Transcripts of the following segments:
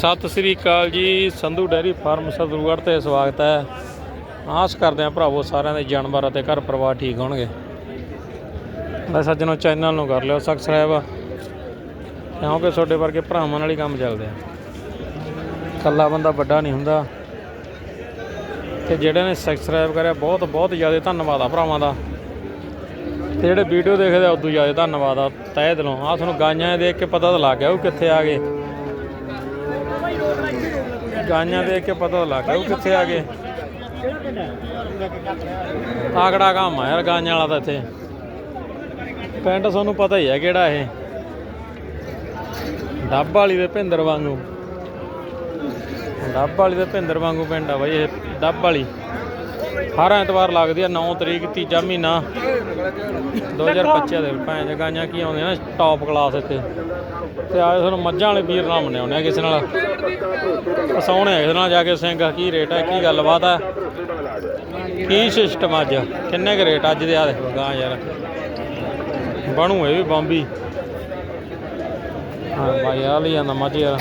ਸਤਿ ਸ੍ਰੀ ਅਕਾਲ ਜੀ, Sandhu dairy farm ਸਰਦੂਗੜ੍ਹ ਤੇ ਸਵਾਗਤ ਹੈ। ਆਸ ਕਰਦੇ ਹਾਂ ਭਰਾਵੋ ਸਾਰਿਆਂ ਦੇ ਜਾਨਵਰ ਅਤੇ ਘਰ ਪਰਿਵਾਰ ਠੀਕ ਹੋਣਗੇ। ਮੈਂ ਸੱਜਣੋ ਚੈਨਲ ਨੂੰ ਕਰ ਲਿਓ ਸਬਸਕ੍ਰਾਈਬ ਕਿਉਂਕਿ ਤੁਹਾਡੇ ਵਰਗੇ ਭਰਾਵਾਂ ਨਾਲ ਹੀ ਕੰਮ ਚੱਲਦੇ ਆ। ਇਕੱਲਾ ਬੰਦਾ ਵੱਡਾ ਨਹੀਂ ਹੁੰਦਾ। ਤੇ ਜਿਹੜੇ ਨੇ ਸਬਸਕ੍ਰਾਈਬ ਕਰਿਆ, ਬਹੁਤ ਬਹੁਤ ਜ਼ਿਆਦਾ ਧੰਨਵਾਦ ਆ ਭਰਾਵਾਂ ਦਾ। ਤੇ ਜਿਹੜੇ ਵੀਡੀਓ ਦੇਖਦੇ ਆ, ਉਦੋਂ ਜ਼ਿਆਦਾ ਧੰਨਵਾਦ ਆ। ਤਹਿ ਦਿਲੋਂ। ਆ ਤੁਹਾਨੂੰ ਗਾਈਆਂ ਦੇਖ ਕੇ ਪਤਾ ਤਾਂ ਲੱਗ ਗਿਆ ਉਹ ਕਿੱਥੇ ਆ ਗਏ। ਗਾਈਆਂ ਦੇਖ ਕੇ ਪਤਾ ਤਾਂ ਲੱਗ ਗਿਆ ਉਹ ਕਿੱਥੇ ਆ ਗਏ। ਤਾਕੜਾ ਕੰਮ ਆ ਯਾਰ ਗਾਈਆਂ ਵਾਲਾ ਤਾਂ ਇੱਥੇ। ਪਿੰਡ ਤੁਹਾਨੂੰ ਪਤਾ ਹੀ ਹੈ ਕਿਹੜਾ ਇਹ। ਡੱਬ ਵਾਲੀ ਦੇ ਭਿੰਦਰ ਵਾਂਗੂ। ਡੱਬ ਵਾਲੀ ਦੇ ਭਿੰਦਰ ਵਾਂਗੂ ਪਿੰਡ ਆ ਬਾਈ ਇਹ, ਡੱਬ ਵਾਲੀ। ਹਰ ਐਤਵਾਰ ਲੱਗਦੀ ਆ 9 ਤਰੀਕ, ਤੀਜਾ ਮਹੀਨਾ। 2025 ਦੇ ਭੈਣ ਜਗਾਈਆਂ ਕੀ ਆਉਂਦੇ ਨਾ ਟੌਪ ਕਲਾਸ ਇੱਥੇ। ਤੇ ਆਏ ਤੁਹਾਨੂੰ ਮੱਝਾਂ ਵਾਲੇ ਵੀਰ ਨਾਲ ਮਨਾਉਣੇ ਆ ਕਿਸੇ ਨਾਲ। ਫਸਾਉਣੇ ਆ ਕਿਸੇ ਨਾਲ ਜਾ ਕੇ ਸਿੰਘ, ਕੀ ਰੇਟ ਹੈ ਕੀ ਗੱਲਬਾਤ ਹੈ ਕੀ ਸਿਸਟਮ ਅੱਜ? ਕਿੰਨੇ ਕੁ ਰੇਟ ਅੱਜ ਦੇ ਆ ਗਾਂ ਯਾਰ। ਬਣੂ ਇਹ ਵੀ ਬੰਬੀ ਹਾਂ। ਬਾਈ ਆ ਲਈ ਜਾਂਦਾ ਮੱਝ ਯਾਰ।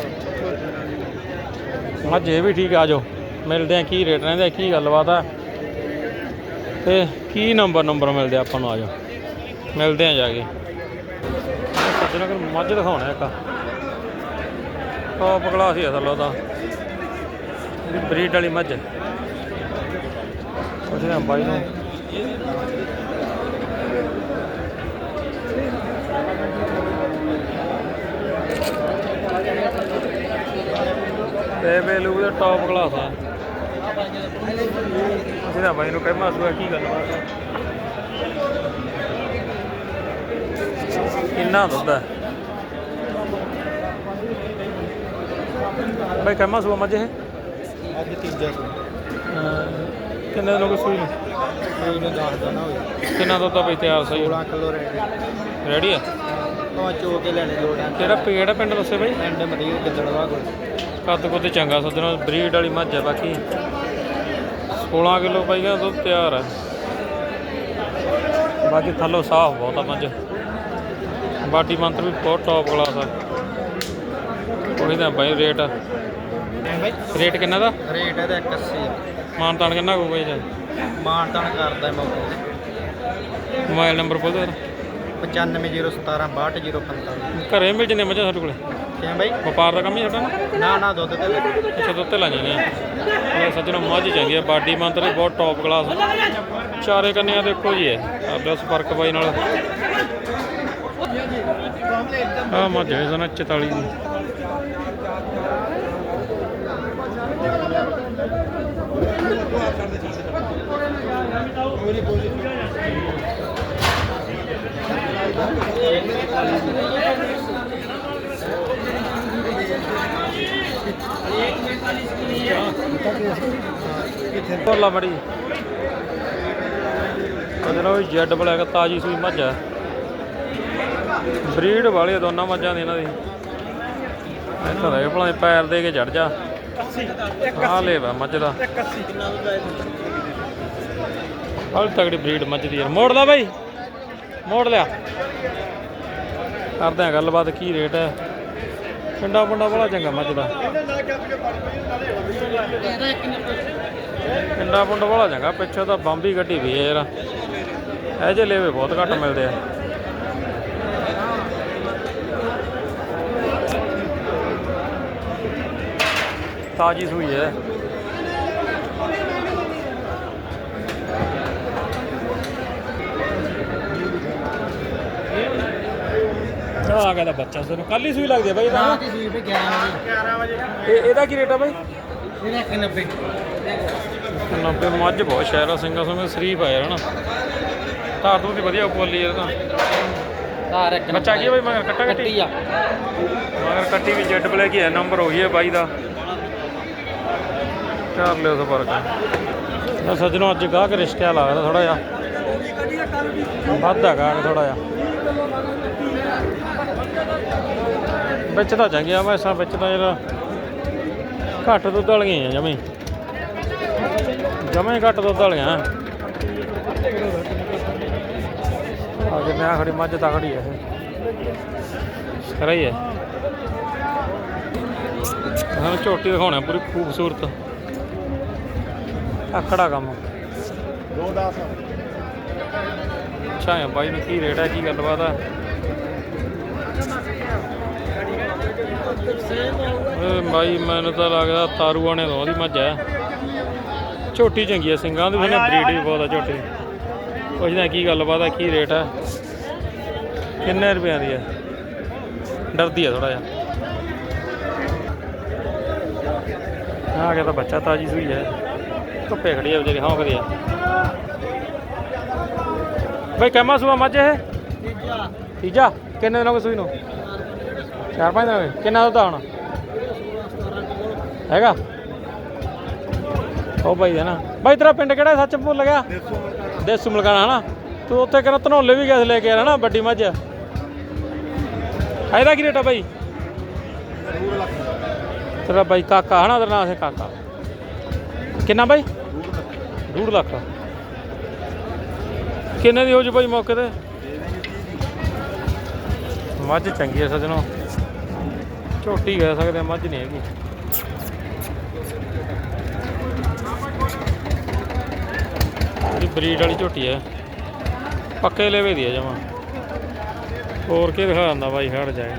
ਮੱਝ ਇਹ ਵੀ ਠੀਕ ਆ ਜਾਓ ਮਿਲਦੇ ਆ, ਕੀ ਰੇਟ ਰਹਿੰਦੇ ਕੀ ਗੱਲਬਾਤ ਆ। ਤੇ ਕੀ ਨੰਬਰ ਨੰਬਰ ਮਿਲਦੇ ਆਪਾਂ ਨੂੰ ਆ ਜਾਓ ਮਿਲਦੇ ਆ ਜਾ ਕੇ। ਸੱਜਣਾ ਕਰ ਮੱਝ ਦਿਖਾਉਣਾ ਇੱਕ ਟੌਪ ਕਲਾਸ ਹੀ ਅਸਲ ਉਹਦਾ। ਇਹਦੀ ਬਰੀਡ ਵਾਲੀ ਮੱਝ। ਹੈ ਪੁੱਛਦੇ ਆ ਬਾਈ ਨੂੰ। ਤੇ ਬੇਲੂ ਦਾ ਟੌਪ ਕਲਾਸ ਆ। ਅਸੀਂ ਤਾਂ ਬਾਈ ਨੂੰ ਕਹਿ ਮਾਸੂਆ ਕੀ ਗੱਲ ਬਾਤ ਹੈ ਕਿੰਨਾ ਦੁੱਧ ਹੈ ਬਾਈ ਕਹਿ ਮਾਸੂਆ ਮੱਝ ਇਹ? ਅੱਜ ਤੀਜਾ ਕਿੰਨੇ ਹੋ ਗਏ ਸੂਈ ਨੂੰ? ਕੋਈ ਨੂੰ ਦੱਸ ਦੇਣਾ ਹੋਵੇ ਕਿੰਨਾ ਦੁੱਧ ਆ ਬਈ ਤਿਆਰ ਸਹੀ? 16 ਕਿਲੋ ਰੈਡੀ। ਰੈਡੀ ਆ? ਉਹ ਚੋ ਕੇ ਲੈਣੇ ਲੋੜਾਂ ਕਿਹੜਾ ਕਿਹੜਾ ਪਿੰਡ ਦੱਸੇ ਬਾਈ? ਐਂਡ ਮਰੀਰ ਗਿੱਦੜਵਾ ਕੋਲ। ਕੱਦ ਕੁੱਦ ਚੰਗਾ ਸੱਜਣਾ ਬਰੀਡ ਵਾਲੀ ਮੱਝ ਹੈ ਬਾਕੀ। 16 ਕਿਲੋ ਪਾਈ ਗਿਆ ਦੁੱਧ ਤਿਆਰ ਹੈ ਬਾਕੀ ਥੱਲੋਂ ਸਾਫ਼ ਬਹੁਤ ਆ ਮੱਝ। ਬਾਟੀ ਮੰਤਰ ਵੀ ਬਹੁਤ ਟੌਪ ਕਲਾਸ ਆ। ਉਹੀ ਤਾਂ ਬਾਈ ਰੇਟ ਬਾਈ? ਰੇਟ ਕਿੰਨਾ ਦਾ? ਰੇਟ ਇਹਦਾ 81 ਮਾਨ ਤਾਨ ਕਿੰਨਾ ਹੋਊਗਾ ਇਹਦਾ ਮਾਨ ਤਾਨ ਕਰਦਾ ਮੌਕੇ ਮੋਬਾਈਲ ਨੰਬਰ ਬੋਲ ਦੇ 95017 62045 ਘਰੇ ਮਿਲ ਜਾਂਦੇ ਮੱਝਾਂ ਸਾਡੇ ਕੋਲੇ? ਕਿਵੇਂ ਬਾਈ? ਵਪਾਰ ਦਾ ਕੰਮ ਹੀ ਸਾਡਾ ਨਾ। ਨਾ ਦੁੱਧ ਤੇ ਲੈ। ਅੱਛਾ ਦੁੱਧ ਤੇ ਲਾਈਆਂ ਨੇ ਇਹ ਸੱਜਣਾ ਮੱਝ ਚਾਹੀਦੀ ਹੈ ਬਾਡੀ ਮੰਤਰ ਵੀ ਬਹੁਤ ਟੌਪ ਕਲਾਸ ਚਾਰੇ ਕੰਨਿਆਂ ਦੇਖੋ ਜੀ ਹੈ ਆਪਦਾ ਸਪਰਕ ਬਾਈ ਨਾਲ। ਆ ਮੱਝ ਹੈ ਸਨ 44 ਦੀ। ਕੋਲਾ ਮੜੀ। ਸੱਜਣਾ ਜੈਡ ਬਲੈਕ ਤਾਜੀ ਸੂਈ ਮੱਝ ਹੈ ਬਰੀਡ ਵਾਲੇ ਦੋਨਾਂ ਮੱਝਾਂ ਦੀ ਇਹਨਾਂ ਦੀ। ਇੱਥੋਂ ਦੇ ਭਲਾ ਪੈਰ ਦੇ ਕੇ ਚੜ ਜਾ। ਆ ਲੈ ਵਾ ਮੱਝ ਦਾ। ਹਲ ਤਗੜੀ ਬਰੀਡ ਮੱਝ ਦੀ ਯਾਰ। ਮੋੜ ਲਾ ਬਾਈ। ਮੋੜ ਲਿਆ। ਕਰਦੇ ਆ ਗੱਲਬਾਤ ਕੀ ਰੇਟ ਹੈ ਪਿੰਡਾ ਪੁੰਡਾ ਬੜਾ ਚੰਗਾ ਮੱਝ ਦਾ। ਪਿੰਡਾ ਪੁੰਡਾ ਬੜਾ ਚੰਗਾ, ਪਿੱਛੇ ਤਾਂ ਬੰਬੀ ਗੱਡੀ ਵੀ ਹੈ ਯਾਰ। ਇਹ ਜੇ ਲੇਵੇ ਬਹੁਤ ਘੱਟ ਮਿਲਦੇ ਆ। ਤਾਜੀ ਸੂਈ ਹੈ। ਆ ਗਿਆ ਦਾ ਬੱਚਾ ਸਾਨੂੰ ਕੱਲ ਹੀ ਸੂਈ ਲੱਗਦੀ ਹੈ ਬਾਈ ਇਹਦਾ। ਰਾਤ ਦੀ ਸੂਈ ਵੀ 11 ਵਜੇ। 11 ਵਜੇ ਇਹ ਇਹਦਾ ਕੀ ਰੇਟ ਆ ਬਾਈ? ਇਹਦਾ 190 90 ਮੱਝ ਬਹੁਤ ਸ਼ਹਿਰਾ ਸਿੰਘਾ ਸੰਗ ਸ਼ਰੀਫ ਆ ਯਾਰ ਹਨਾ। ਧਾਰ ਤੋਂ ਵੀ ਵਧੀਆ ਬੋਲੀ ਯਾਰ ਤਾਂ। ਧਾਰ ਇੱਕ ਬੱਚਾ ਕੀ ਆ ਬਾਈ ਮਗਰ ਕੱਟਾ ਕੱਟੀ? ਕੱਟੀ ਆ। ਮਗਰ ਕੱਟੀ ਵੀ ਜੈਡ ਬਲੈਕ ਹੀ ਹੈ ਨੰਬਰ ਉਹੀ ਹੈ ਬਾਈ ਦਾ। ਕਰ ਲਿਓ ਸੰਪਰਕ ਨਾ ਸੱਜਣੋ ਅੱਜ ਗਾਹਕ ਰਿਸ਼ਕਿਆ ਲੱਗਦਾ ਥੋੜਾ ਜਿਹਾ। ਵੱਧ ਹੈਗਾ ਥੋੜਾ ਜਿਹਾ। ਵਿੱਚ ਤਾਂ ਚੰਗੀਆਂ ਮੈਸਾਂ ਵਿੱਚ ਤਾਂ ਯਾਰ ਘੱਟ ਦੁੱਧ ਵਾਲੀਆਂ ਆ ਜਮੇ। ਜਮੇ ਘੱਟ ਦੁੱਧ ਵਾਲੀਆਂ। ਆ ਜਿਵੇਂ ਆ ਖੜੀ ਮੱਝ ਤਾਂ ਖੜੀ ਹੈ ਸਹੀ ਹੈ ਸਾਨੂੰ ਝੋਟੀ ਦਿਖਾਉਣਾ ਪੂਰੀ ਖੂਬਸੂਰਤ। ਆਖੜਾ ਕੰਮ। 210 ਅੱਛਾ ਹੈ ਬਾਈ ਨੂੰ ਕੀ ਰੇਟ ਹੈ ਕੀ ਗੱਲਬਾਤ ਹੈ ਇਹ ਬਾਈ ਮੈਨੂੰ ਤਾਂ ਲੱਗਦਾ ਤਾਰੂ ਆਣੇ ਤੋਂ ਉਹਦੀ ਮੱਝ ਹੈ। ਝੋਟੀ ਚੰਗੀ ਹੈ ਸਿੰਘਾਂ ਦੀ ਵੀ ਬਰੀਡ ਵੀ ਬਹੁਤ ਹੈ ਝੋਟੀ। ਦੀ। ਪੁੱਛਦੇ ਹਾਂ ਕੀ ਗੱਲਬਾਤ ਹੈ ਕੀ ਰੇਟ ਹੈ ਕਿੰਨੇ ਰੁਪਈਆਂ ਦੀ ਹੈ? ਡਰਦੀ ਹੈ ਥੋੜਾ ਜਿਹਾ। ਆ ਗਿਆ ਤਾਂ ਬੱਚਾ ਤਾਜੀ ਸੂਈ ਹੈ। ਧੁੱਪੇ ਖੜੀ ਹੈ ਵਿਚਾਰੀ ਹਾਂ ਕਰੀ ਹੈ ਬਈ ਕਹਿਮਾ ਸੂਆ ਮੱਝ ਇਹ? ਤੀਜਾ। ਕਿੰਨੇ ਦਿਨਾਂ ਕੋ ਸੂਈ ਨੂੰ? ਚਾਰ ਪੰਜ ਦਿਨ ਹੋ ਗਏ ਕਿੰਨਾ ਦੁੱਧ ਆ ਹੈਗਾ? ਉਹ ਬਾਈ ਹੈ ਨਾ। ਬਾਈ, ਤੇਰਾ ਪਿੰਡ ਕਿਹੜਾ ਸੱਚ ਭੁੱਲ ਗਿਆ? ਦੇਸੂ ਮਲਕਾਣਾ, ਹਨਾ? ਤੂੰ ਉੱਥੇ ਕਿਹੜਾ ਧਨੌਲੇ ਵੀ ਗੈਸ ਲੈ ਕੇ ਆਇਆ ਨਾ, ਵੱਡੀ ਮੱਝ। ਇਹਦਾ ਕੀ ਰੇਟ ਆ ਬਾਈ? ਤੇਰਾ ਬਾਈ ਕਾਕਾ, ਹਨਾ? ਤੇਰਾ ਨਾਂ ਸੇ ਕਾਕਾ। ਕਿੰਨਾ ਬਾਈ? 2 ਲੱਖ। ਕਿੰਨੇ ਦੀ ਹੋ ਜੂ ਭਾਈ ਮੌਕੇ ਤੇ? ਮੱਝ ਚੰਗੀ ਹੈ ਸਜਣੋ। ਝੋਟੀ ਕਹਿ ਸਕਦੇ ਮੱਝ ਨਹੀਂ ਹੈਗੀ। ਇਹ ਬਰੀਡ ਵਾਲੀ ਝੋਟੀ ਹੈ ਪੱਕੇ ਲੈਵੇ ਦੀ ਹੈ ਜਮਾ। ਹੋਰ ਕੀ ਦਿਖਾ ਦਿੰਦਾ ਬਾਈ ਹਟ ਜਾਏ।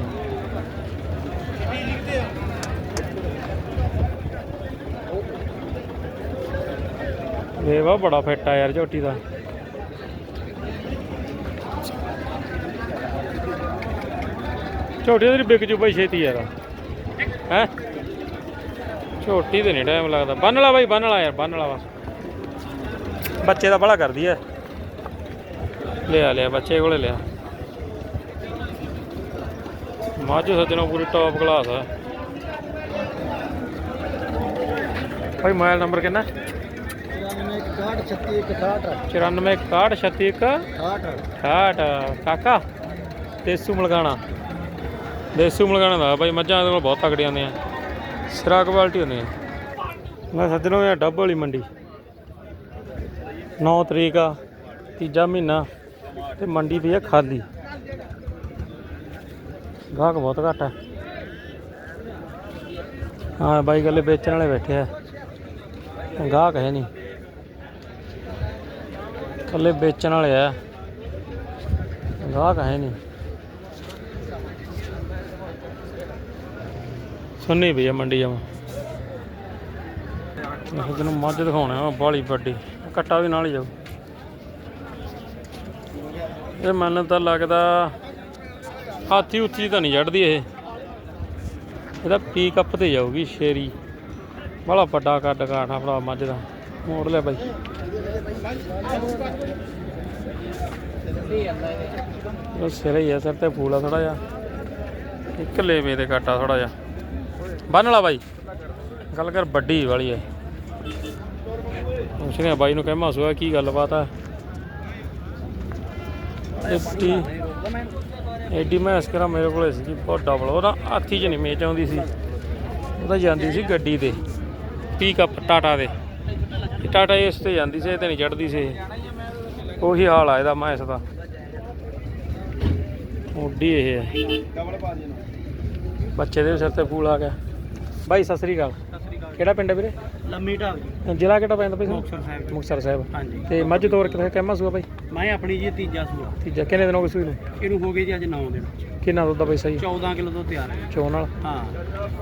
ਵੇਵਾ ਬੜਾ ਫਿੱਟ ਆ ਯਾਰ ਝੋਟੀ ਦਾ। ਝੋਟੀ ਤੇਰੀ ਵਿਕ ਜੂ ਬਾਈ ਛੇਤੀ ਯਾਰ। ਹੈ। ਝੋਟੀ ਤੇ ਨਹੀਂ ਟਾਈਮ ਲੱਗਦਾ। ਬੰਨ ਲਾ ਬਾਈ ਬੰਨ ਲਾ ਯਾਰ ਬੰਨ ਲਾ ਬਸ। ਬੱਚੇ ਦਾ ਬੜਾ ਕਰਦੀ ਐ। ਲਿਆ ਲਿਆ ਬੱਚੇ ਕੋਲੇ ਲਿਆ। ਮੱਝ ਸੱਜਣੋਂ ਪੂਰੀ ਟੌਪ ਕਲਾਸ ਆ। ਭਾਈ ਮੋਬਾਈਲ ਨੰਬਰ ਕਿੰਨਾ? 91 61 94 61 61 68 ਕਾਕਾ। ਦੇਸੂ ਮਲਗਾਣਾ ਦੇਸੀ ਮਲਗਾਣਾ ਦਾ ਬਾਈ ਮੱਝਾਂ ਦੇ ਕੋਲ ਬਹੁਤ ਤਕੜੀਆਂ ਹੁੰਦੀਆਂ ਸਿਰਾ ਕੁਆਲਿਟੀ ਹੁੰਦੀਆਂ। ਮੈਂ ਸੱਜਣੋਂ ਇਹ ਡੱਬ ਵਾਲੀ ਮੰਡੀ। 9 ਤਰੀਕ ਆ, ਤੀਜਾ ਮਹੀਨਾ, ਤੇ ਮੰਡੀ ਪਈ ਆ ਖਾਲੀ। ਗਾਹਕ ਬਹੁਤ ਘੱਟ ਹੈ ਹਾਂ, ਬਾਈ ਗੱਲੇ ਵੇਚਣ ਵਾਲੇ ਬੈਠੇ ਆ। ਗਾਹਕ ਹੈ ਨਹੀਂ। ਕੱਲੇ ਵੇਚਣ ਵਾਲੇ ਆ। ਗਾਹਕ ਹੈ ਨਹੀਂ। ਸੁਣਨੀ ਪਈ ਆ ਮੰਡੀ ਜਾਵਾਂ। ਮੈਂ ਤੈਨੂੰ ਮੱਝ ਦਿਖਾਉਣਾ ਆ, ਬਾਲੀ ਵੱਡੀ। ਕੱਟਾ ਵੀ ਨਾਲ ਹੀ ਜਾਊ। ਇਹ ਮੈਨੂੰ ਤਾਂ ਲੱਗਦਾ ਹਾਥੀ ਉੱਚੀ ਤਾਂ ਨਹੀਂ ਚੜਦੀ ਇਹ। ਇਹਦਾ ਪੀ ਕੱਪ ਤੇ ਜਾਊਗੀ ਸ਼ੇਰੀ। ਬੜਾ ਵੱਡਾ ਕੱਦ ਕਾਠਾ ਭਰਾ ਮੱਝ ਦਾ। ਮੋੜ ਲਿਆ ਬਾਈ। ਉਹ ਸਿਰੇ ਹੀ ਆ, ਸਿਰ ਤੇ ਫੂਲ ਥੋੜਾ ਜਿਹਾ। ਇੱਕ ਲੇਵੇ ਤੇ ਕਾਟਾ ਥੋੜਾ ਜਿਹਾ। ਬੰਨ ਵਾਲਾ ਬਾਈ। ਗੱਲ ਕਰ ਵੱਡੀ ਵਾਲੀ ਹੈ ਪੁੱਛਦੇ ਆ ਬਾਈ ਨੂੰ ਕਹਿਮਾ ਸੋਇਆ ਕੀ ਗੱਲਬਾਤ ਆ। ਐਡੀ ਐਡੀ ਮੈਂ ਅਸਕਰਾ ਮੇਰੇ ਕੋਲੇ ਸੀ ਬਹੁਤ ਡਬਲ ਉਹਦਾ ਹਾਥੀ 'ਚ ਨਹੀਂ ਮੇਚ ਆਉਂਦੀ ਸੀ। ਉਹਦਾ ਜਾਂਦੀ ਸੀ ਗੱਡੀ ਤੇ। ਪਿਕਅਪ ਟਾਟਾ ਦੇ। ਟਾਟਾ ਇਸ ਤੇ ਜਾਂਦੀ ਸੀ, ਇਹ ਤੇ ਨਹੀਂ ਚੜਦੀ ਸੀ। ਉਹੀ ਹਾਲ ਆ ਇਹਦਾ ਮੈਂ ਇਸ ਦਾ। ਉੱਡੀ ਇਹ ਹੈ ਬੱਚੇ ਦੇ ਵੀ ਸਿਰ ਤੇ ਫੂਲ ਆ ਗਿਆ। ਬਾਈ ਸਤਿ ਸ੍ਰੀ ਅਕਾਲ। ਕਿਹੜਾ ਪਿੰਡ ਹੈ ਵੀਰੇ? ਲੰਮੀ ਢਾਬ ਜੀ। ਜ਼ਿਲ੍ਹਾ ਕਿਹੜਾ ਪੈਂਦਾ ਤੁਹਾਨੂੰ? ਮੁਕਤਸਰ ਸਾਹਿਬ। ਮੁਕਤਸਰ ਸਾਹਿਬ। ਹਾਂਜੀ। ਤੇ ਮੱਝ ਤੋਰ ਕਿੱਥੇ ਕਹਿਮਾ ਸੂਆ ਬਾਈ? ਮੈਂ ਆਪਣੀ ਜੀ ਤੀਜਾ ਸੂਆ। ਤੀਜਾ। ਕਿੰਨੇ ਦਿਨ ਹੋ ਗਏ ਸੂਈ ਨੂੰ? ਇਹਨੂੰ ਹੋ ਗਏ ਜੀ ਅੱਜ 9 ਦਿਨ। ਕਿੰਨਾ ਦੁੱਧ ਦਾ ਪੈਸਾ ਜੀ 14 ਕਿਲੋ ਤੋਂ ਤਿਆਰ ਹੈ। ਚੋਣ ਨਾਲ? ਹਾਂ।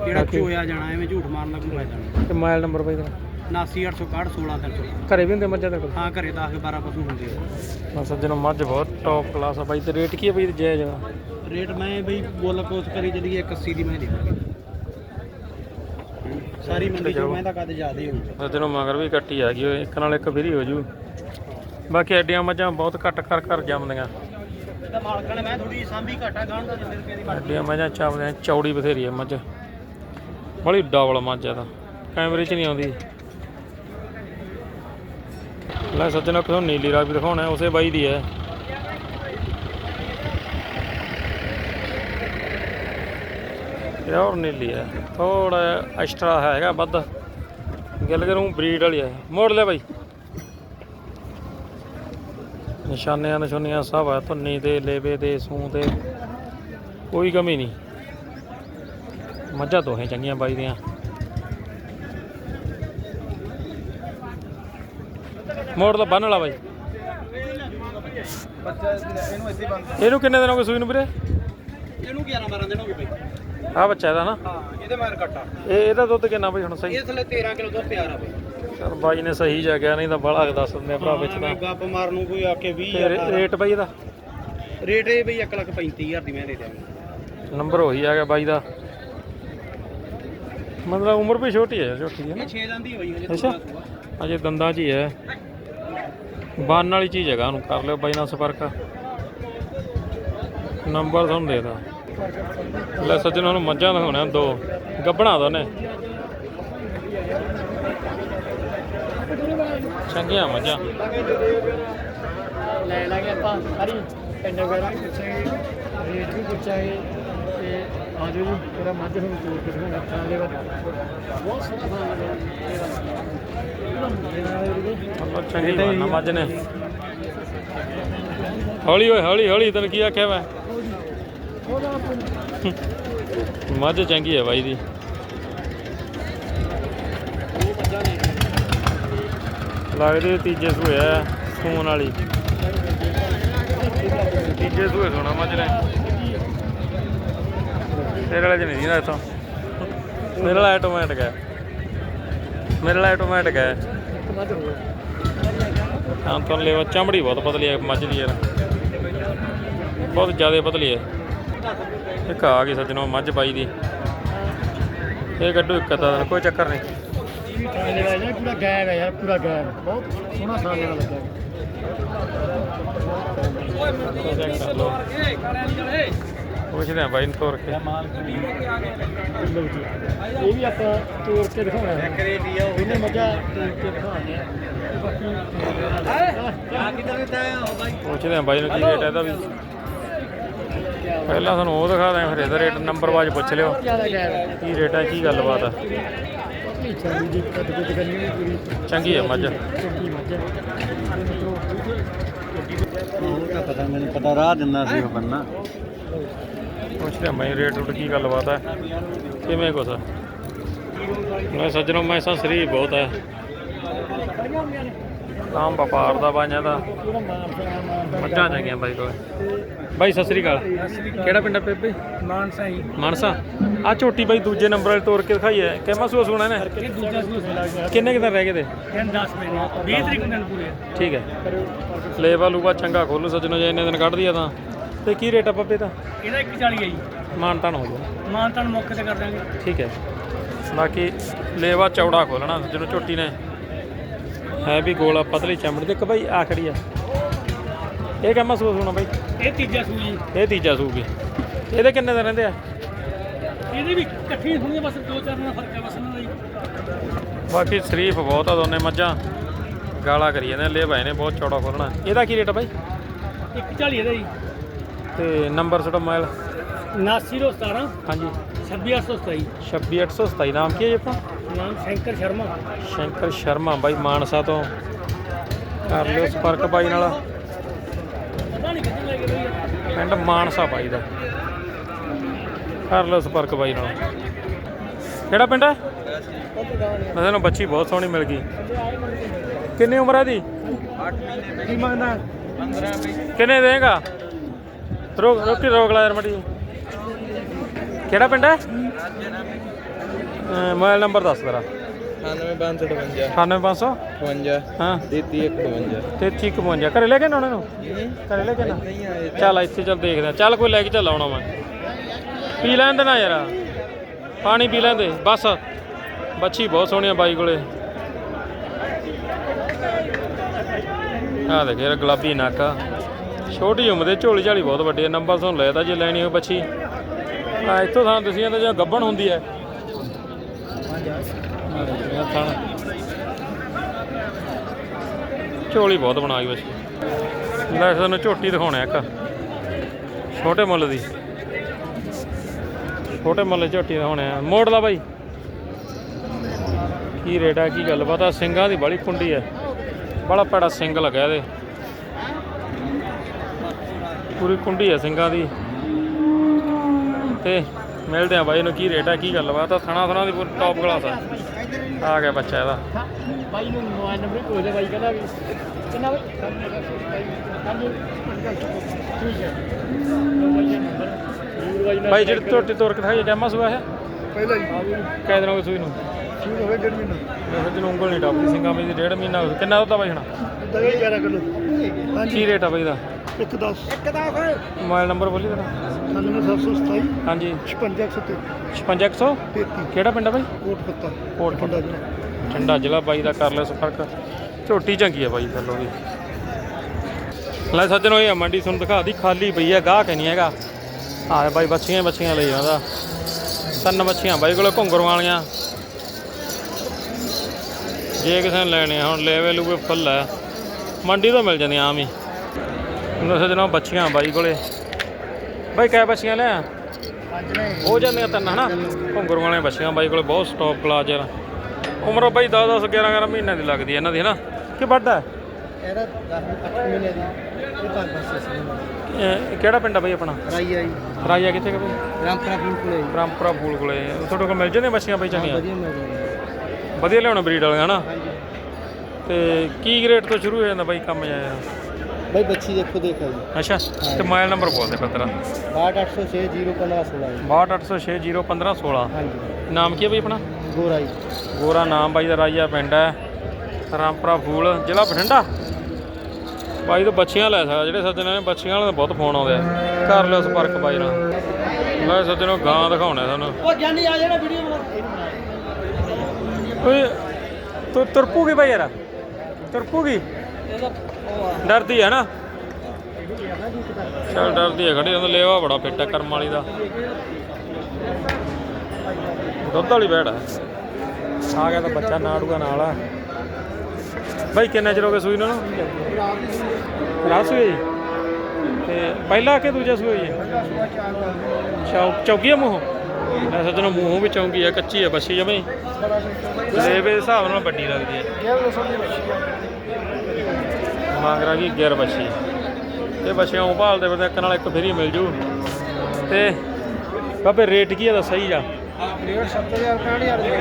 ਜਿਹੜਾ ਚੋਇਆ ਜਾਣਾ ਐਵੇਂ ਝੂਠ ਮਾਰਨ ਦਾ ਕੋਈ ਫਾਇਦਾ ਨਹੀਂ ਤੇ ਮੋਬਾਈਲ ਨੰਬਰ ਬਾਈ ਦਾ 79861 16300 ਘਰੇ ਵੀ ਹੁੰਦੇ ਮੱਝਾਂ ਦੇ ਕੋਲ? ਹਾਂ ਘਰੇ 10 12 ਪਸ਼ੂ ਹੁੰਦੇ ਆ। ਬਸ ਸੱਜਣੋ ਮੱਝ ਬਹੁਤ ਟੌਪ ਕਲਾਸ ਆ ਬਾਈ। ਤੇ ਰੇਟ ਕੀ ਹੈ ਬਾਈ ਜਾਇਜ਼? ਆ ਰੇਟ ਮੈਂ ਬਈ ਬੋਲ ਕੋਸ ਕਰੀ ਚੱਲੀਏ 81 ਦੀ ਮੈਂ ਦੇ ਸਾਰੀ ਮੰਡੀ ਚੋਂ ਮੈਂ ਤਾਂ ਕਦ ਜ਼ਿਆਦਾ ਹੀ ਹੋਊਗਾ ਸੱਜਣੋ ਮਗਰ ਵੀ ਕੱਟੀ ਆ ਗਈ ਓਏ, ਇੱਕ ਨਾਲ ਇੱਕ ਫਰੀ ਹੋ ਜੂ। ਬਾਕੀ ਐਡੀਆਂ ਮੱਝਾਂ ਬਹੁਤ ਘੱਟ ਕਰ ਕਰ ਜੰਮਦੀਆਂ। ਇਹਦਾ ਮਾਲਕਾਂ ਨੇ ਮੈਂ ਥੋੜੀ ਸਾਂਭੀ ਘਾਟਾ ਗਾਣ ਦਾ ਜਿੰਨੇ ਰੁਪਏ ਦੀ ਬਣ ਐਡੀਆਂ ਮੱਝਾਂ ਚਾਵਦੀਆਂ ਚੌੜੀ ਬਥੇਰੀ ਹੈ ਮੱਝ। ਬੜੀ ਡਬਲ ਮੱਝ ਆ ਤਾਂ ਕੈਮਰੇ 'ਚ ਨਹੀਂ ਆਉਂਦੀ। ਲੈ ਸੱਜਣੋ ਕਿਥੋਂ ਨੀਲੀ ਰਾਵੀ ਦਿਖਾਉਣਾ ਉਸੇ ਬਾਈ ਦੀ ਹੈ। ਪਿਓਰ ਨੀਲੀ ਹੈ ਥੋੜਾ ਐਕਸਟਰਾ ਹੈਗਾ ਵੱਧ। ਗੱਲ ਕਰੂੰ ਬਰੀਡ ਵਾਲੀ ਹੈ ਮੋੜ ਲੈ ਬਾਈ। ਨਿਸ਼ਾਨਿਆਂ ਨਿਸ਼ਾਨੀਆਂ ਸਭ ਹੈ ਧੁੰਨੀ ਦੇ, ਲੇਵੇ ਦੇ, ਸੂ ਦੇ। ਕੋਈ ਕਮੀ ਨਹੀਂ। ਮੱਝਾਂ ਦੋਹੇ ਚੰਗੀਆਂ ਬਾਈ ਦੀਆਂ ਮੋੜ ਲਾ, ਬੰਨ ਲਾ ਬਾਈ। ਇਹਨੂੰ ਕਿੰਨੇ ਦਿਨ ਹੋ ਗਏ ਸੂਈ ਨੂੰ ਵੀਰੇ? ਇਹਨੂੰ 11 12 ਦਿਨ ਹੋ ਗਏ ਬਾਈ। ਆ ਬੱਚਾ ਇਹਦਾ ਨਾ। ਹਾਂ ਇਹਦੇ ਮਗਰ ਕੱਟਾ ਇਹ ਇਹਦਾ ਦੁੱਧ ਕਿੰਨਾ ਬਈ ਹੁਣ ਸਹੀ? ਇਹ ਥੱਲੇ 13 ਕਿਲੋ ਦੁੱਧ ਤਿਆਰ ਆ ਬਈ ਚਲ ਬਾਈ ਨੇ ਸਹੀ ਜਾ ਗਿਆ ਨਹੀਂ ਤਾਂ ਬੜਾ ਦੱਸ ਦਿੰਦੇ ਆ ਭਰਾ ਵਿੱਚ ਤਾਂ। ਗੱਪ ਮਾਰਨ ਨੂੰ ਕੋਈ ਆ ਕੇ 20 ਤੇ ਰੇ- ਰੇਟ ਬਾਈ ਇਹਦਾ? ਰੇਟ ਇਹ ਬਈ 1 ਲੱਖ 35000 ਦੀ ਮੈਂ ਦੇ ਦਿਆਂਗਾ। ਨੰਬਰ ਉਹੀ ਆ ਗਿਆ ਬਾਈ ਦਾ। ਮਤਲਬ ਉਮਰ ਵੀ ਛੋਟੀ ਹੈ ਛੋਟੀ ਹੈ ਨਾ। ਇਹ 6 ਦੰਦ ਹੋਈ ਹਜੇ ਅੱਛਾ। ਅਜੇ ਦੰਦਾਂ 'ਚ ਹੀ ਹੈ। ਬੰਨ ਵਾਲੀ ਚੀਜ਼ ਹੈਗਾ ਉਹਨੂੰ ਕਰ ਲਿਓ ਬਾਈ ਨਾਲ ਸੰਪਰਕ। ਨੰਬਰ ਤੁਹਾਨੂੰ ਦੇ ਦਾਂ। ਲੈ ਸੱਜਣਾਂ ਨੂੰ ਮੱਝਾਂ ਦਿਖਾਉਣੇ ਦੋ। ਗੱਬਣਾ ਦੋ ਨੇ ਚੰਗੀਆਂ ਮੱਝਾਂ। ਲੈ ਲਾਂਗੇ ਆਪਾਂ ਸਾਰੀ ਪਿੰਡ ਵਗੈਰਾ ਪੁੱਛਾਂਗੇ ਰੇਟ ਵੀ ਪੁੱਛਾਂਗੇ ਤੇ ਆ ਜਾਓ ਜੀ ਤੇਰਾ ਮੱਝ ਨੂੰ ਤੋੜ ਕੇ ਦਿਖਾਉਣਾ ਤਾਂ ਦੇ ਬਹੁਤ ਸੋਹਣਾ ਅੱਲਾ ਚੰਗੀ ਬਾਨਾ ਮੱਝ ਨੇ। ਹੌਲੀ ਓਏ ਹੌਲੀ ਹੌਲੀ ਤੈਨੂੰ ਕੀ ਆਖਿਆ ਮੈਂ? ਮੱਝ ਚੰਗੀ ਹੈ ਬਾਈ ਦੀ। ਲੱਗਦੇ ਤੀਜੇ ਸੂਏ ਆ, ਸੂਣ ਵਾਲੀ। ਤੀਜੇ ਸੂਏ ਸੋਣਾ ਮੱਝ ਨੇ। ਤੇਰੇ ਵਾਲੇ ਚ ਨਹੀਂ ਨਾ ਇਥੋਂ। ਮੇਰੇ ਵਾਲਾ ਆਟੋਮੈਟਿਕ ਹੈ ਮੇਰੇ ਵਾਲਾ ਆਟੋਮੈਟਿਕ ਹੈ ਹਾਂ ਤਾਂ ਲੈਵਾ ਚਮੜੀ ਬਹੁਤ ਪਤਲੀ ਹੈ ਮੱਝ ਦੀ ਯਾਰ। ਬਹੁਤ ਜ਼ਿਆਦਾ ਪਤਲੀ ਹੈ ਇੱਕ ਆ ਗਈ ਸੱਜਣੋ ਮੱਝ ਬਾਈ ਦੀ। ਇਹ ਕੱਢੋ ਇੱਕ ਦਿਨ ਕੋਈ ਚੱਕਰ ਨਹੀਂ। ਤਾਂ ਜਿਹੜਾ ਹੈ ਨਾ ਪੂਰਾ ਗਾਇਬ ਹੈ ਯਾਰ ਪੂਰਾ ਗਾਇਬ ਬਹੁਤ ਸੋਹਣਾ ਖਾਣ ਵਾਲਾ ਲੱਗਾ ਚੈੱਕ ਕਰ ਲਓ ਪੁੱਛਦੇ ਆ ਬਾਈ ਨੂੰ ਤੋਰ ਕੇ। ਇਹ ਵੀ ਆਪਾਂ ਤੋੜ ਕੇ ਦਿਖਾਉਣਾ ਹੈ। ਕਰੇ ਦੀ ਆ ਇਹਨੇ ਮੱਝਾਂ ਤੋੜ ਕੇ ਦਿਖਾਉਣੇ ਆ। ਤੇ ਬਾਕੀ ਆ ਕਿੱਧਰ ਦਿੱਤਾ ਆ ਬਾਈ? ਪੁੱਛਦੇ ਆ ਬਾਈ ਨੂੰ ਕੀ ਰੇਟ ਹੈ ਇਹਦਾ ਵੀ। ਪਹਿਲਾਂ ਤੁਹਾਨੂੰ ਉਹ ਦਿਖਾ ਦਿਆਂ ਫਿਰ ਇਹਦਾ ਰੇਟ ਨੰਬਰ ਵਾਜ ਪੁੱਛ ਲਿਓ। ਕੀ ਰੇਟ ਹੈ ਕੀ ਗੱਲਬਾਤ ਆ? ਚੰਗੀ ਹੈ ਮੱਝ। ਚੰਗੀ ਮੱਝ ਹੈ ਉਹ ਪਤਾ ਮੈਨੂੰ ਪਤਾ ਰਾਹ ਦਿੰਦਾ ਸੀ ਉਹ ਬੰਨਾ ਪੁੱਛਦੇ ਆ ਮੈਂ ਰੇਟ ਰੂਟ ਕੀ ਗੱਲਬਾਤ ਹੈ ਕਿਵੇਂ ਕੁਛ ਮੈਂ ਸੱਜਣੋਂ ਮੈਂ ਸਾ ਸਰੀ ਬਹੁਤ ਹੈ ਕੰਮ ਵਪਾਰ ਦਾ ਬਾਈਆਂ ਦਾ ਮੱਝਾਂ ਚੰਗੀਆਂ ਬਾਈ ਕੋਲ ਬਾਈ ਸਤਿ ਸ੍ਰੀ ਅਕਾਲ। ਕਿਹੜਾ ਪਿੰਡ ਹੈ ਬੇਬੇ? ਮਾਨਸਾ ਹੀ ਮਾਨਸਾ। ਆ ਝੋਟੀ ਬਾਈ ਦੂਜੇ ਨੰਬਰ ਵਾਲੀ ਤੋੜ ਕੇ ਦਿਖਾਈ ਹੈ। ਕਿਵੇਂ ਮਹਿਸੂਸ ਹੋਣਾ ਨੇ ਇਹ ਦੂਜਾ ਸੂਸ ਲੱਗ ਗਿਆ। ਕਿੰਨੇ ਕੁ ਦਿਨ ਰਹਿ ਗਏ ਤੇ? ਦਿਨ 10 ਮਹੀਨੇ। 20 ਤਰੀਕ ਦਿਨ ਪੂਰੇ ਠੀਕ ਹੈ। ਲੇਵਾ ਲੂਵਾ ਚੰਗਾ ਖੋਲੂ ਸੱਜਣੋ ਜੇ ਇੰਨੇ ਦਿਨ ਕੱਢ ਦਿਆ ਤਾਂ। ਤੇ ਕੀ ਰੇਟ ਆ ਪੱਪੇ ਦਾ? ਇਹਦਾ 140 ਹੈ ਜੀ। ਮਾਨਤਾਨ ਹੋ ਜਾਊ ਮਾਨ ਤਾਂ ਮੌਕੇ ਤੇ ਕਰ ਦਾਂਗੇ ਠੀਕ ਹੈ। ਬਾਕੀ ਲੇਵਾ ਚੌੜਾ ਖੋਲਣਾ ਜਿਹਨੂੰ ਝੋਟੀ ਨੇ ਹੈ ਵੀ ਗੋਲਾ ਪਤਲੀ ਚਮੜੀ। ਤੇ ਇੱਕ ਬਾਈ ਆ ਖੜੀ ਆ। ਇਹ ਕੰਮ ਮਹਿਸੂਸ ਹੋਣਾ ਬਾਈ? ਇਹ ਤੀਜਾ ਸੂਸ ਜੀ। ਇਹ ਤੀਜਾ ਸੂਗੀ ਇਹਦੇ ਕਿੰਨੇ ਦਿਨ ਰਹਿੰਦੇ ਆ? ਇਹਦੀ ਵੀ ਇਕੱਠੀ ਹੋਣੀ ਬਸ ਦੋ ਚਾਰ ਦਿਨ ਦਾ ਫ਼ਰਕ ਹੈ ਬਸ ਇਹਨਾਂ ਦਾ ਜੀ ਬਾਕੀ ਸ਼ਰੀਫ ਬਹੁਤ ਆ ਦੋਨੇ ਮੱਝਾਂ। ਗਾਲਾ ਕਰੀ ਜਾਂਦੇ ਲੈ ਭਾਈ ਨੇ ਬਹੁਤ ਚੌੜਾ ਖੋਲਣਾ। ਇਹਦਾ ਕੀ ਰੇਟ ਆ ਬਾਈ? 140 ਇਹਦਾ ਜੀ। ਤੇ ਨੰਬਰ ਤੁਹਾਡਾ ਮੋਬਾਈਲ। 7917 ਹਾਂਜੀ। 26827 26827 ਨਾਮ ਕੀ ਹੈ ਜੀ ਆਪਣਾ? ਨਾਮ ਸ਼ੰਕਰ ਸ਼ਰਮਾ। ਸ਼ੰਕਰ ਸ਼ਰਮਾ ਬਾਈ ਮਾਨਸਾ ਤੋਂ। ਕਰ ਲਿਓ ਸੰਪਰਕ ਬਾਈ ਨਾਲ। ਪਿੰਡ ਮਾਨਸਾ ਬਾਈ ਦਾ। ਕਰ ਲਿਓ ਸੰਪਰਕ ਬਾਈ ਨਾਲ। ਕਿਹੜਾ ਪਿੰਡ ਹੈ? ਮੈਂ ਤੁਹਾਨੂੰ ਬੱਚੀ ਬਹੁਤ ਸੋਹਣੀ ਮਿਲ ਗਈ। ਕਿੰਨੀ ਉਮਰ ਹੈ ਦੀ ਕੀ ਮੰਗਦਾ? 15 ਬਈ ਕਿੰਨੇ ਦੇਗਾ ਰੋਕ ਰੋਕੀ ਰੋਕ ਲਾ ਯਾਰ ਮੜੀ ਕਿਹੜਾ ਪਿੰਡ ਹੈ? ਮੋਬਾਈਲ ਨੰਬਰ ਦੱਸ ਜ਼ਰਾ 9552 98500 52 ਹਾਂ। 3352 3351 ਘਰੇ ਲੈ ਕੇ ਨਾ ਉਹਨਾਂ ਨੂੰ ਘਰੇ ਲੈ ਕੇ ਨਾ ਚੱਲ ਇੱਥੇ ਚੱਲ ਦੇਖਦੇ ਚੱਲ ਕੋਈ ਲੈ ਕੇ ਚੱਲ ਆਉਣਾ ਮੈਂ। ਪੀ ਲੈਣ ਦੇ ਨਾ ਯਾਰ। ਪਾਣੀ ਪੀ ਲੈਂਦੇ ਬਸ। ਬੱਚੀ ਬਹੁਤ ਸੋਹਣੀ ਆ ਬਾਈ ਕੋਲੇ। ਆ ਦੇਖ ਯਾਰ ਗੁਲਾਬੀ ਨੱਕ। ਛੋਟੀ ਉਮਰ ਦੇ ਝੋਲੀ ਝਾਲੀ ਬਹੁਤ ਵੱਡੀ ਨੰਬਰ ਤੁਹਾਨੂੰ ਲੈ ਤਾ ਜੇ ਲੈਣੀ ਹੋਵੇ ਬੱਚੀ ਆ ਇੱਥੋਂ ਥਾਂ ਤੁਸੀਂ ਕਹਿੰਦੇ ਜਾਂ ਗੱਬਣ ਹੁੰਦੀ ਹੈ। ਝੋਲੀ ਬਹੁਤ ਬਣਾ ਗਈ ਬੱਚੀ ਲੈ ਤੁਹਾਨੂੰ ਝੋਟੀ ਦਿਖਾਉਣਾ ਇੱਕ। ਛੋਟੇ ਮੁੱਲ ਦੀ। ਛੋਟੇ ਮੁੱਲ ਦੀ ਝੋਟੀ ਦਿਖਾਉਣੇ ਆ। ਮੋੜ ਲਾ ਬਾਈ। ਕੀ ਰੇਟ ਆ, ਕੀ ਗੱਲਬਾਤ ਆ ਸਿੰਘਾਂ ਦੀ ਬੜੀ ਕੁੰਡੀ ਹੈ ਬੜਾ ਪੜਾ ਸਿੰਘ ਲੱਗਾ ਇਹਦੇ। ਪੂਰੀ ਕੁੰਡੀ ਹੈ ਸਿੰਘਾਂ ਦੀ। ਤੇ ਮਿਲਦੇ ਆ ਬਾਈ ਨੂੰ ਕੀ ਰੇਟ ਹੈ ਕੀ ਗੱਲਬਾਤ ਆ ਥਣਾ ਥਣਾ ਦੀ ਪੂਰੀ ਟੌਪ ਕਲਾਸ ਆ। ਆ ਗਿਆ ਬੱਚਾ ਇਹਦਾ। ਬਾਈ ਨੂੰ ਮੋਬਾਈਲ ਨੰਬਰ ਪੁੱਛਦੇ ਬਾਈ ਕਹਿੰਦਾ ਵੀ ਕਿੰਨਾ ਠੀਕ ਹੈ। ਬਾਈ ਬਾਈ ਜਿਹੜੀ ਝੋਟੀ ਤੋਰ ਕੇ ਦਿਖਾਈ ਕੈਮਾ ਸੂਆ ਹੈ ਪਹਿਲਾਂ ਹੀ। ਆ ਕਹਿ ਦਿਨੋਂ ਸੂਈ ਨੂੰ। ਸ਼ੁਰੂ ਹੋਵੇ ਡੇਢ ਮਹੀਨਾ। ਵੈਸੇ ਜਿਹਨੂੰ ਉਂਗਲ ਨਹੀਂ ਟੱਪਦੀ ਸਿੰਘਾਂ ਵਿੱਚ ਡੇਢ ਮਹੀਨਾ ਹੋ ਗਿਆ। ਕਿੰਨਾ ਦੁੱਧ ਆ ਬਾਈ ਹੁਣ? ਦਵੇ 11 ਕਿਲੋ। ਕੀ ਰੇਟ ਆ ਬਾਈ ਦਾ? ਇੱਕ 10 ਇੱਕ 10 ਮੋਬਾਈਲ ਨੰਬਰ ਬੋਲੀ ਤੇਰਾ 9727 ਹਾਂਜੀ। 56 55100 33 ਕਿਹੜਾ ਪਿੰਡ ਆ ਬਾਈ? ਕੋਟ ਪੱਤਾ ਕੋਟ ਠੰਡਾ ਜ਼ਿਲ੍ਹਾ ਬਾਈ ਦਾ ਕਰ ਲਿਆ ਸੰਪਰਕ। ਝੋਟੀ ਚੰਗੀ ਆ ਬਾਈ ਥੱਲੋਂ ਦੀ ਲੈ ਸੱਜਣੋ ਇਹ ਆ ਮੰਡੀ ਤੁਹਾਨੂੰ ਦਿਖਾ ਦੀ ਖਾਲੀ ਪਈ ਆ ਗਾਹਕ ਨਹੀਂ ਹੈਗਾ। ਆ ਬਾਈ ਬੱਚੀਆਂ ਬੱਚੀਆਂ ਲਈ ਜਾਂਦਾ। ਤਿੰਨ ਬੱਚੀਆਂ ਬਾਈ ਕੋਲੇ ਘੁੰਗਰ ਵਾਲੀਆਂ। ਜੇ ਕਿਸੇ ਨੇ ਲੈਣੇ ਆ, ਹੁਣ ਲੈਵੇ ਲੂਵੇ ਫੁੱਲ ਹੈ ਮੰਡੀ ਤੋਂ ਮਿਲ ਜਾਂਦੀਆਂ ਆਮ ਹੀ। ਉਹਨਾਂ ਸੱਜਣੋ ਬੱਚੀਆਂ ਬਾਈ ਕੋਲੇ। ਬਾਈ ਕਿਆ ਬੱਚੀਆਂ ਲੈ? ਪੰਜ ਨੇ ਹੋ ਜਾਂਦੀਆਂ ਤਿੰਨ ਹਨਾ? ਘੁੰਗਰ ਵਾਲੀਆਂ ਬੱਚੀਆਂ ਬਾਈ ਕੋਲੇ ਬਹੁਤ ਸਟਾਪ ਯਾਰ ਉਮਰ ਬਾਈ 10 10 11 11 ਮਹੀਨਿਆਂ ਦੀ ਲੱਗਦੀ ਹੈ ਇਹਨਾਂ ਦੀ ਹਨਾ? ਕਿ ਵੱਡਾ ਇਹਦਾ 10 8 ਮਹੀਨੇ ਦੀ। ਇਹ ਪੰਜ ਪਾਸੇ ਸੀ ਇਹ ਕਿਹੜਾ ਪਿੰਡ ਆ ਬਾਈ ਆਪਣਾ? ਰਾਈ ਆਈ ਰਾਜਾ ਕਿੱਥੇ ਕਿ ਬਾਈ? ਰਾਮਪੁਰਾ ਫੂਲ ਕੋਲੇ ਰਾਮਪੁਰਾ ਫੂਲ ਕੋਲੇ। ਤੁਹਾਡੇ ਕੋਲ ਮਿਲ ਜਾਂਦੀਆਂ ਬੱਚੀਆਂ ਬਾਈ ਚੰਗੀਆਂ? ਵਧੀਆ ਮਿਲ ਜਾਂਦੀ ਵਧੀਆ ਲਿਆਉਣਾ ਬਰੀਡ ਵਾਲੀਆਂ ਹਨਾ? ਤੇ ਕੀ ਰੇਟ ਤੋਂ ਸ਼ੁਰੂ ਹੋ ਜਾਂਦਾ ਬਾਈ ਕੰਮ ਜਾਇਆ ਬਾਈ ਬੱਚੀ ਦੇਖੋ ਦੇਖਾ ਜੀ। ਅੱਛਾ ਤੇ ਮੋਬਾਈਲ ਨੰਬਰ ਬੋਲ ਦੇ ਪਤਰਾ 6806 01516 62816 ਹਾਂਜੀ ਨਾਮ ਕੀ ਹੈ ਬਾਈ ਆਪਣਾ? ਗੋਰਾਈ। ਗੋਰਾ ਨਾਮ ਬਾਈ ਦਾ ਰਾਜਾ ਪਿੰਡ ਹੈ। ਰਾਮਪੁਰਾ ਫੂਲ ਜ਼ਿਲ੍ਹਾ ਬਠਿੰਡਾ। ਬਾਈ ਤੋਂ ਬੱਚੀਆਂ ਲੈ ਸਕਦਾ ਜਿਹੜੇ ਸੱਜਣਾਂ ਨੇ ਬੱਚੀਆਂ ਵਾਲੇ ਬਹੁਤ ਫੋਨ ਆਉਂਦੇ ਆ। ਕਰ ਲਿਓ ਸੰਪਰਕ ਬਾਈ ਨਾਲ। ਮੈਂ ਸੱਜਣੋ ਗਾਂ ਦਿਖਾਉਣਾ ਤੁਹਾਨੂੰ। ਉਹ ਜਾਨੀ ਆ ਜਾਣਾ ਵੀਡੀਓ ਓਏ ਤੂੰ ਤੁਰਪੂਗੀ ਬਾਈ ਯਾਰ? ਤੁਰਪੂਗੀ? ਡਰਦੀ ਹੈ ਨਾ। ਚਲ ਡਰਦੀ ਹੈ ਖੜੀ ਉਹਦਾ ਲੇਵਾ ਬੜਾ ਫਿੱਟ ਹੈ ਕਰਮ ਵਾਲੀ ਦਾ। ਦੁੱਧ ਵਾਲੀ ਬੈੜ ਆ। ਗਿਆ ਤਾਂ ਬੱਚਾ ਨਾੜੂਗਾ ਨਾਲ ਆ। ਬਾਈ, ਕਿੰਨਾ ਚਿਰ ਹੋ ਗਿਆ ਸੂਈ ਨੂੰ? ਰਾਤ ਸੂਈ ਜੀ? ਤੇ ਪਹਿਲਾ ਕਿ ਦੂਜਾ ਸੂਈ ਜੀ? ਚੌ ਚੌਕੀ ਆ ਮੂੰਹ? ਮੈਂ ਸੱਜਣਾ ਮੂੰਹੋਂ ਵੀ ਚੌਂਕੀ ਆ, ਕੱਚੀ ਆ ਬੱਸੀ ਜਮੇ ਲੇਵੇ ਦੇ ਹਿਸਾਬ ਨਾਲ ਵੱਡੀ ਲੱਗਦੀ ਹੈ ਗੇਰ ਲਸਣ ਦੀ ਬੱਚੀ ਆ ਮੰਗ ਗਈ ਗਿਰ ਬੱਚੀ ਇਹ ਬੱਚਿਆਂ ਨੂੰ ਭਾਲਦੇ ਫਿਰਦੇ ਇੱਕ ਨਾਲ ਇੱਕ ਫਰੀ ਮਿਲ ਜੂ। ਤੇ ਬਾਬੇ ਰੇਟ ਕੀ ਹੈ ਦਾ ਸਹੀ ਆ? ਰੇਟ 7000 65000 ਦੇ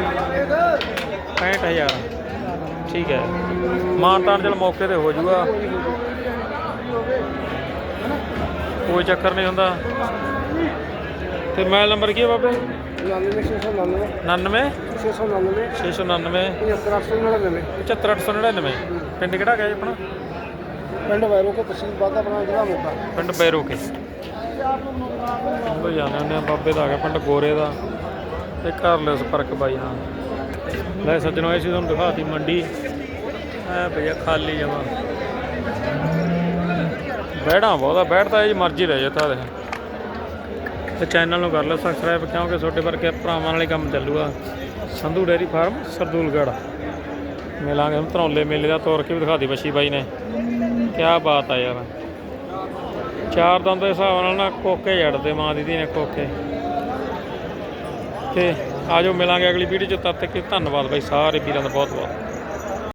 65000 ਠੀਕ ਹੈ। ਮਾਨਤਾਨ ਚਲ ਮੌਕੇ ਤੇ ਹੋ ਜੂਗਾ। ਕੋਈ ਚੱਕਰ ਨਹੀਂ ਹੁੰਦਾ। ਤੇ ਮੋਬਾਈਲ ਨੰਬਰ ਕੀ ਹੈ ਬਾਬੇ? 99699 99 699 699 75899 75899 ਪਿੰਡ ਕਿਹੜਾ ਗਿਆ ਜੀ ਆਪਣਾ? ਪਿੰਡ ਵੈਰੋ ਕੋ ਤਹਿਸੀਲ ਬਾਗਾ ਬਣਾ ਜ਼ਿਲ੍ਹਾ ਮੋਗਾ ਪਿੰਡ ਬੈਰੋ ਕੇ ਉਹ ਜਾਂਦੇ ਹੁੰਦੇ ਆ ਬਾਬੇ ਦਾ ਆ ਗਿਆ ਪਿੰਡ ਗੋਰੇ ਦਾ। ਤੇ ਕਰ ਲਿਓ ਸੰਪਰਕ ਬਾਈ ਨਾਲ। ਲੈ ਸੱਜਣੋ ਇਹ ਸੀ ਤੁਹਾਨੂੰ ਦਿਖਾਤੀ ਮੰਡੀ। ਐ ਭਈਆ ਖਾਲੀ ਜਮਾ ਬੈੜਾਂ ਬਹੁਤਾ ਬੈਠਦਾ ਇਹ ਮਰਜ਼ੀ ਰਹਿ ਜਾਂਦਾ ਦੇ ਤੇ ਚੈਨਲ ਨੂੰ ਕਰ ਲਓ ਸਬਸਕ੍ਰਾਈਬ ਕਿਉਂਕਿ ਤੁਹਾਡੇ ਵਰਗੇ ਭਰਾਵਾਂ ਨਾਲ ਹੀ ਕੰਮ ਚੱਲੂਗਾ। Sandhu dairy farm Sardulgarh. ਮਿਲਾਂਗੇ ਹੁਣ ਧਰੌਲੇ ਮੇਲੇ ਦਾ ਤੋਰ ਕੇ ਵੀ ਦਿਖਾਤੀ ਬੱਛੀ ਬਾਈ ਨੇ। ਕਿਆ ਬਾਤ ਆ ਯਾਰ। ਚਾਰ ਦੰਦ ਦੇ ਹਿਸਾਬ ਨਾਲ ਨਾ ਕੋਕੇ ਜੜਦੇ ਮਾਂ ਦੀ ਨੇ ਕੋਕੇ। ਤੇ ਆਜੋ ਮਿਲਾਂਗੇ ਅਗਲੀ ਵੀਡੀਓ ਚ, ਤਦ ਤੱਕ ਧੰਨਵਾਦ ਬਾਈ ਸਾਰੇ ਵੀਰਾਂ ਦਾ ਬਹੁਤ ਬਹੁਤ